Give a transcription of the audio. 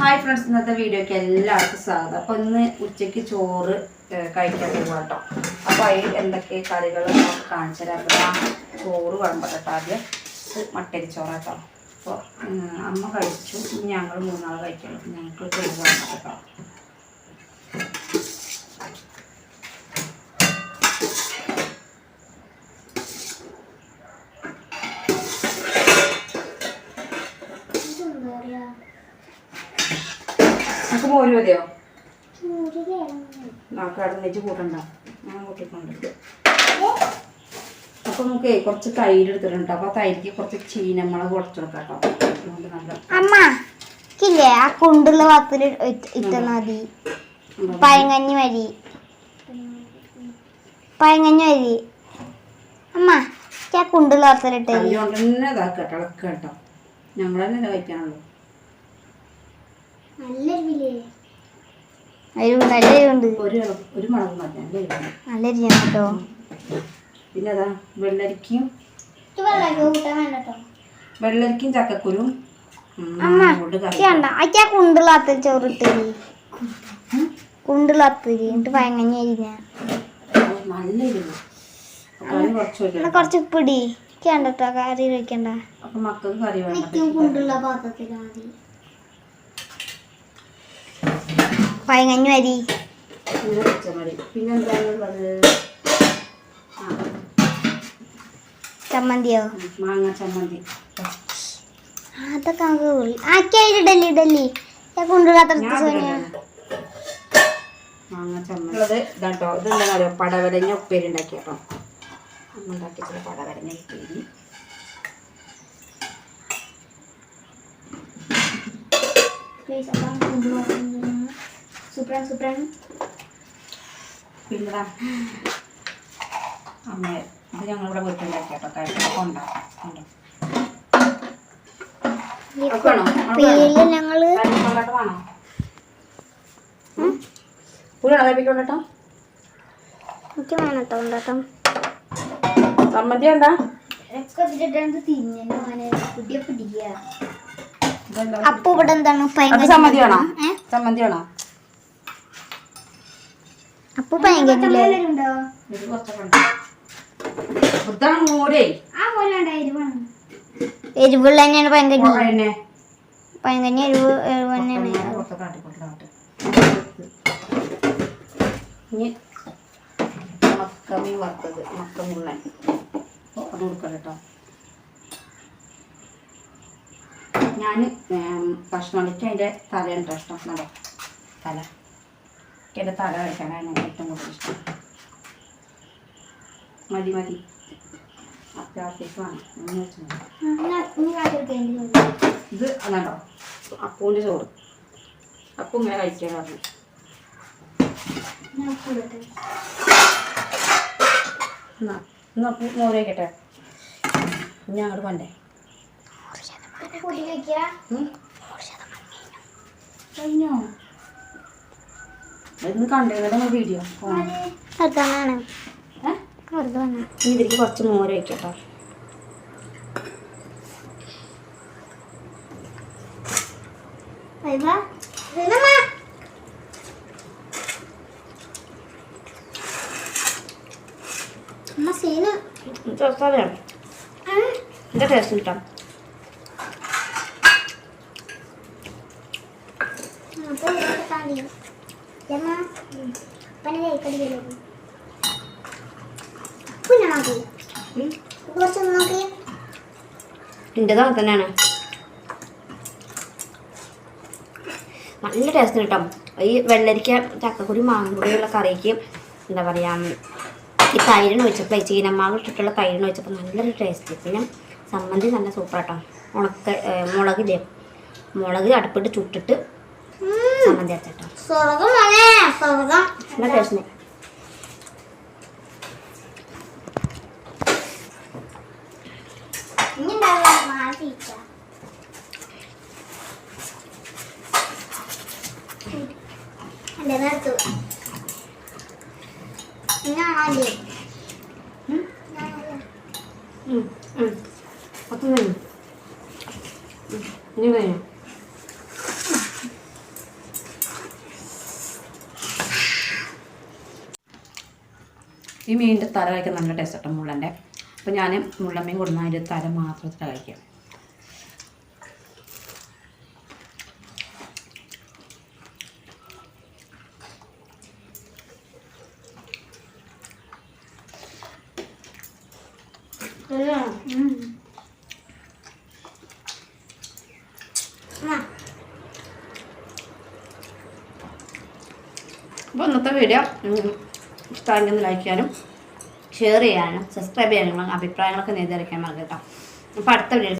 Hi friends ഇന്നത്തെ വീഡിയോയ്ക്ക് എല്ലാവർക്കും സ്വാഗതം. അപ്പോൾ ഇന്ന് ഉച്ചയ്ക്ക് ചോറ് കഴിക്കാൻ പോകും കേട്ടോ. അപ്പോൾ അതിൽ എന്തൊക്കെ കറികൾ കാണിച്ചു തരാം. ചോറ് വിളമ്പട്ടെ കേട്ടോ ആദ്യം മട്ടരിച്ചോറ് കേട്ടോ. അപ്പോൾ അമ്മ കഴിച്ചു. ഞങ്ങൾ മൂന്നാൾ കഴിക്കണം ഞങ്ങൾക്ക് ചോറ് വിളമ്പട്ടെ കേട്ടോ നമുക്ക് മോര് മതിയോ നമുക്ക് അടന്നിച്ച് കൂട്ടണ്ട. കൂട്ടിക്കൊണ്ട് അപ്പോൾ നമുക്ക് കുറച്ച് തൈര് എടുത്തിട്ടുണ്ട്. അപ്പോൾ തൈരിക്ക് കുറച്ച് ചീനമുളക് കുറച്ച് കൊടുക്കാം കേട്ടോ. അതുകൊണ്ട് നല്ല അമ്മ ഇല്ലേ? ആ കുണ്ടുള്ള വാത്തിൽ ഇട്ട മതി. വരി. പഴങ്കഞ്ഞി വരി. അമ്മ ആ കുണ്ടുള്ള വാർത്തലിട്ട് ഞങ്ങൾ തന്നെ കഴിക്കാനുള്ളൂ നല്ല എരിവുണ്ട് ഒരു ഇള- ഒരു മുളക് മതി നല്ല എരിവാണ്. നല്ല എരിയാണ് കേട്ടോ പിന്നെ അതാ വെള്ളരിക്കയും വെള്ളരിക്കയും ചക്കക്കുരും അച്ഛാ കുണ്ടുള്ള പാത്രത്തിൽ ചോറ് ഇട്ടരി കുണ്ടുള്ള പാത്രത്തിൽ എന്നിട്ട് പഴങ്കഞ്ഞി അരിഞ്ഞ. ഓ, നല്ല എരിവ് കറി കുറച്ച് ഉപ്പിടി. അപ്പൊ മക്കൾക്ക് കറി വേണം പാത്രത്തിൽ മതി. പഴങ്കഞ്ഞി അരി ചമ്മന്തിയോ? മാങ്ങ ചമ്മന്തി. അതൊക്കെ നമുക്ക് ഉള്ളി. ആക്കിയായി ഇഡലി ഇഡലി ഞാൻ കൊണ്ടുവരാത്ത സോനിയ മാങ്ങ ചമ്മന്തി. ഉള്ളത് ഇതാട്ടോ. ഇത് എന്താ പറയുക പടവലങ്ങ ഉപ്പേരി ഉണ്ടാക്കി. ചില പടവലങ്ങ ഉപ്പേരി. സൂപ്പറാണ് സൂപ്പറാണ് പിന്നെ അമ്മ ഇത് ഞങ്ങളിവിടെ വീട്ടിലുണ്ടാക്കി കേട്ടോ കഴിച്ചപ്പോൾ ഉണ്ടാക്കാം. ഉണ്ടോ ഞങ്ങൾ? എനിക്ക് വേണം കേട്ടോ ഉണ്ടാക്കാം. ചമ്മന്തി എന്താ? അപ്പൊ ഇവിടെ എന്താണ് സമ്മതി വേണോ? സമ്മതി വേണോ? അപ്പൊ പയങ്കഞ്ഞില്ലേ ഇത് കുറച്ചൊക്കെ ഉണ്ട്. ഇതാണ് മോരേ എരിവുള്ള തന്നെയാണ് പയങ്കഞ്ഞി എന്നെ. പയങ്കഞ്ഞി എരിവ് എരിവ് തന്നെയാണ്. വറുത്തത് മക്കമുള്ളൻ അത് കേട്ടോ. ഞാൻ കഷ്ണളിക്ക് അതിന്റെ തലയുണ്ട് ഇഷ്ടം തല. എനിക്ക് എന്റെ തല കഴിക്കാനാണ് ഏറ്റവും കൂടുതൽ ഇഷ്ടം. മതി മതി. അത്യാവശ്യം വേണം എന്ന് വെച്ചാൽ ഇത് അതാണ്ടോ? അപ്പൂന്റെ ചോറ്. അപ്പു ഇങ്ങനെ കഴിക്കാൻ പറഞ്ഞു. എന്നാ അപ്പു മോര് കഴിക്കട്ടെ? ഇനി അങ്ങോട്ട് കൊണ്ടേ? കഴിഞ്ഞോ? ഇന്ന് വീഡിയോ അതാണ്. ഏ? അതാണ് ഇനി ഇതിലേക്ക് കുറച്ച് മോര് വയ്ക്കട്ടോ എന്താ ടേസ്റ്റ് കിട്ടാം എന്റെതും അങ്ങനെ തന്നെയാണ്. നല്ല ടേസ്റ്റ് കിട്ടും ഈ വെള്ളരിക്ക ചക്കക്കുരി മാങ്ങുടിയുള്ള കറിക്ക് എന്താ പറയുക ഈ തൈരിന് വെച്ചപ്പോൾ ചീനമാവ് ഇട്ടിട്ടുള്ള തൈരിന് വെച്ചപ്പോൾ നല്ലൊരു ടേസ്റ്റ് പിന്നെ സമ്മന്തി നല്ല സൂപ്പർ കേട്ടോ ഉണക്ക മുളക് മുളകില്ലേ? മുളക് അടുപ്പിട്ട് ചുട്ടിട്ട് സമ്മന്തി അരച്ചിട്ടോ സ്വർഗം സ്വർഗം നല്ല ടേസ്റ്റ് കഴിഞ്ഞു ഇനി കഴിഞ്ഞു ഈ മീനിന്റെ തല കഴിക്കാൻ നല്ല ടേസ്റ്റ് കേട്ടോ മുള്ളന്റെ അപ്പോൾ ഞാൻ മുള്ളമ്മീൻ കൊടുന്ന അതിന്റെ തല മാത്രത്തിൽ കഴിക്കാം. അപ്പോൾ ഇന്നത്തെ വീഡിയോ ഇഷ്ടമെങ്കിൽ ലൈക്ക് ചെയ്യാനും ഷെയർ ചെയ്യാനും സബ്സ്ക്രൈബ് ചെയ്യാനും അഭിപ്രായങ്ങളൊക്കെ നേടിയിരിക്കാൻ മറക്കട്ടോ അപ്പോൾ അടുത്ത വീഡിയോ